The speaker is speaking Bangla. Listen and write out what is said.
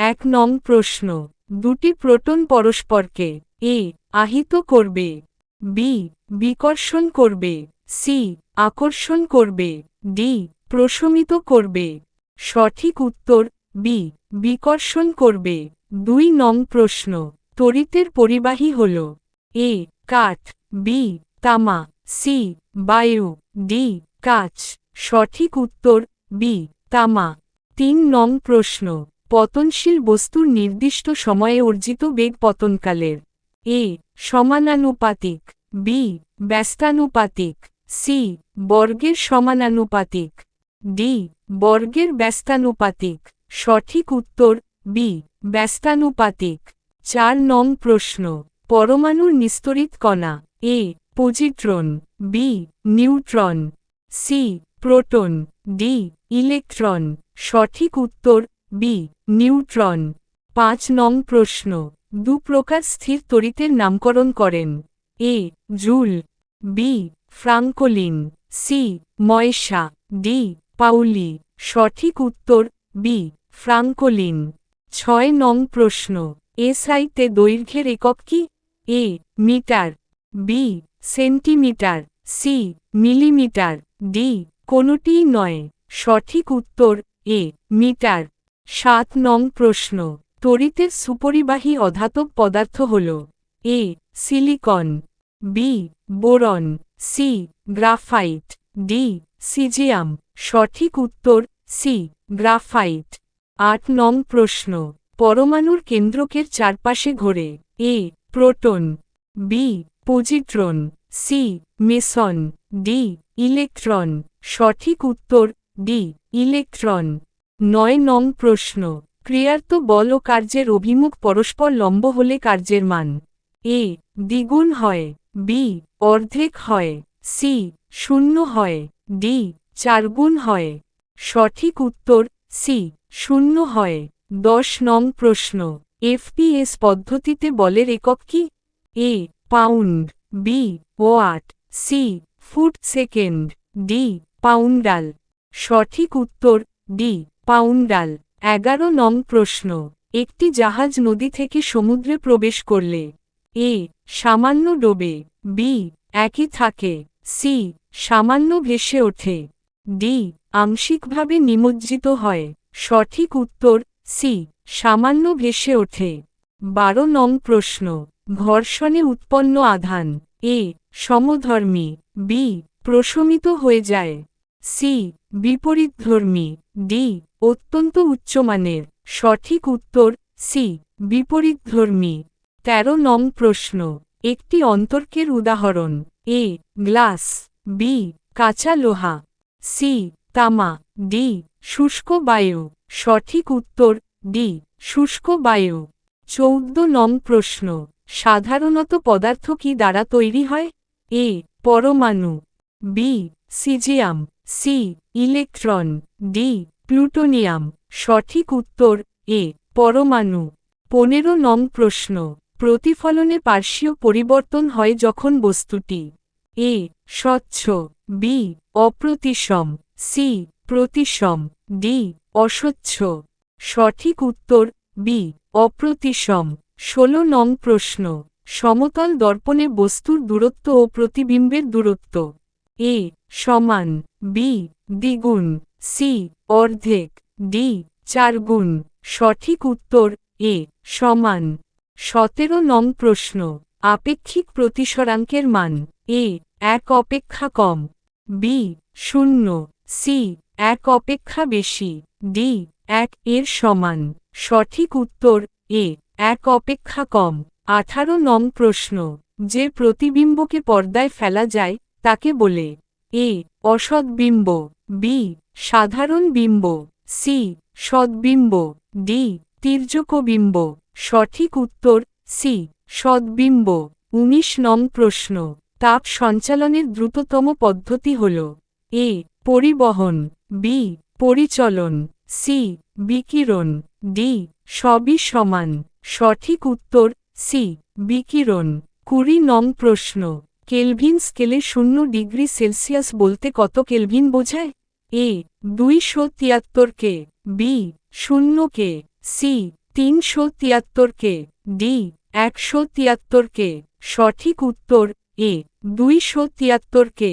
এক নং প্রশ্ন। দুটি প্রোটন পরস্পরকে এ আহিত করবে, বি বিকর্ষণ করবে, সি আকর্ষণ করবে, ডি প্রশমিত করবে। সঠিক উত্তর বি বিকর্ষণ করবে। দুই নং প্রশ্ন। তরিতের পরিবাহী হল এ কাঠ, বি তামা, সি বায়ু, ডি কাচ। সঠিক উত্তর বি তামা। তিন নং প্রশ্ন। পতনশীল বস্তুর নির্দিষ্ট সময়ে অর্জিত বেগ পতনকালের। এ, সমানানুপাতিক। বি, ব্যস্তানুপাতিক। সি, বর্গের সমানানুপাতিক। ডি, বর্গের ব্যস্তানুপাতিক। সঠিক উত্তর, বি, ব্যস্তানুপাতিক। চার নং প্রশ্ন। পরমাণুর নিস্তরিত কণা। A, positron. B, neutron. C, proton. D, electron. সঠিক উত্তর বি, নিউট্রন। পাঁচ নং প্রশ্ন। দু প্রকার স্থির তড়িতের নামকরণ করেন। A, joule. B, Franklin. C ময়সা D, Pauli. সঠিক উত্তর, বি, ফ্রাঙ্কলিন। ছয় নং প্রশ্ন। এসআইতে দৈর্ঘ্যের একক কি? A, metre. B, centimetre. C, millimetre. D, কোনটিই নয়। সঠিক উত্তর, এ, মিটার। সাত নং প্রশ্ন। তড়িতের সুপরিবাহী অধাতব পদার্থ হল A, silicon, B, boron, C, graphite, D, caesium. সঠিক উত্তর, সি, গ্রাফাইট। আট নং প্রশ্ন। পরমাণুর কেন্দ্রকের চারপাশে ঘোরে A, proton, B, positron, C, meson, D, electron. সঠিক উত্তর, ডি, ইলেকট্রন। নয় নং প্রশ্ন, ক্রিয়ার্ত বল ও কার্যের অভিমুখ পরস্পর লম্ব হলে কার্যের মান এ, দ্বিগুণ হয়, বি, অর্ধেক হয়, সি, শূন্য হয়, ডি, চারগুণ হয়। সঠিক উত্তর, সি, শূন্য হয়। দশ নং প্রশ্ন, এফপিএস পদ্ধতিতে বলের একক কি? A, pound, B, watt, C, foot second, D, poundal. সঠিক উত্তর, ডি পাউন্ডাল, এগারো নং প্রশ্ন। একটি জাহাজ নদী থেকে সমুদ্রে প্রবেশ করলে। এ, সামান্য ডোবে। বি, একই থাকে। সি, সামান্য ভেসে ওঠে। ডি, আংশিকভাবে নিমজ্জিত হয়। সঠিক উত্তর, সি, সামান্য ভেসে ওঠে। বারো নং প্রশ্ন। ঘর্ষণে উৎপন্ন আধান। এ, সমধর্মী। বি, প্রশমিত হয়ে যায়। সি, বিপরীতধর্মী। ডি অত্যন্ত উচ্চমানের। সঠিক উত্তর সি বিপরীতধর্মী। তেরো নং প্রশ্ন। একটি অন্তর্কের উদাহরণ। A glass. বি কাঁচা লোহা। সি তামা। ডি শুষ্ক বায়ু। সঠিক উত্তর ডি শুষ্ক বায়ু। চৌদ্দ নং প্রশ্ন। সাধারণত পদার্থ কি দ্বারা তৈরি হয়? এ পরমাণু। B caesium. C electron. D plutonium, সঠিক উত্তর, এ, পরমাণু। পনেরো নং প্রশ্ন, প্রতিফলনে পার্শ্বীয় পরিবর্তন হয় যখন বস্তুটি, এ, স্বচ্ছ, বি, অপ্রতিসম, সি, প্রতিসম, ডি, অস্বচ্ছ। সঠিক উত্তর, বি, অপ্রতিসম। ষোলো নং প্রশ্ন, সমতল দর্পণে বস্তুর দূরত্ব ও প্রতিবিম্বের দূরত্ব, এ, সমান, বি, দ্বিগুণ। সি অর্ধেক। ডি চারগুণ সঠিক উত্তর এ সমান। সতেরো নং প্রশ্ন। আপেক্ষিক প্রতিসরাঙ্কের মান। এ এক অপেক্ষা কম। বি শূন্য। সি এক অপেক্ষা বেশি। ডি এক এর সমান। সঠিক উত্তর এ এক অপেক্ষা কম। আঠারো নং প্রশ্ন। যে প্রতিবিম্বকে পর্দায় ফেলা যায়, তাকে বলে। এ অসৎবিম্ব। বি সাধারণ বিম্ব, সি, সদ্বিম্ব, ডি, তির্যকবিম্ব, সঠিক উত্তর, সি, সদ্বিম্ব, উনিশ নং প্রশ্ন, তাপ সঞ্চালনের দ্রুততম পদ্ধতি হল, এ, পরিবহন, বি, পরিচলন, সি, বিকিরণ, ডি, সবই সমান, সঠিক উত্তর, সি, বিকিরণ, কুড়ি নং প্রশ্ন, কেলভিন স্কেলে শূন্য ডিগ্রি সেলসিয়াস বলতে কত কেলভিন বোঝায়? এ, দুইশো তিয়াত্তর কে, বি, শূন্য কে, সি, তিনশো তিয়াত্তর কে, ডি, একশো তিয়াত্তর কে, সঠিক উত্তর এ, দুইশো তিয়াত্তর কে।